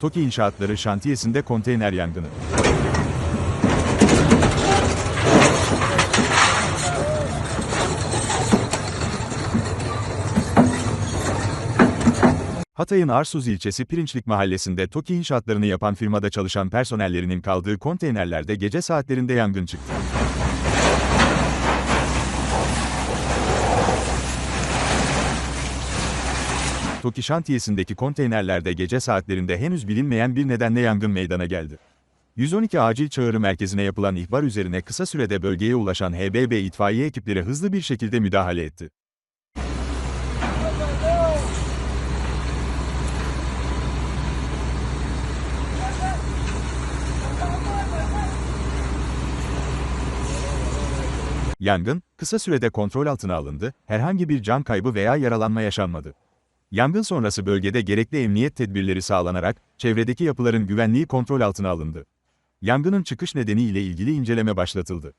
TOKİ İnşaatları şantiyesinde konteyner yangını. Hatay'ın Arsuz ilçesi Pirinçlik mahallesinde TOKİ inşaatlarını yapan firmada çalışan personellerinin kaldığı konteynerlerde gece saatlerinde yangın çıktı. TOKİ şantiyesindeki konteynerlerde gece saatlerinde henüz bilinmeyen bir nedenle yangın meydana geldi. 112 acil çağrı merkezine yapılan ihbar üzerine kısa sürede bölgeye ulaşan HBB itfaiye ekipleri hızlı bir şekilde müdahale etti. Yangın, kısa sürede kontrol altına alındı, herhangi bir can kaybı veya yaralanma yaşanmadı. Yangın sonrası bölgede gerekli emniyet tedbirleri sağlanarak, çevredeki yapıların güvenliği kontrol altına alındı. Yangının çıkış nedeni ile ilgili inceleme başlatıldı.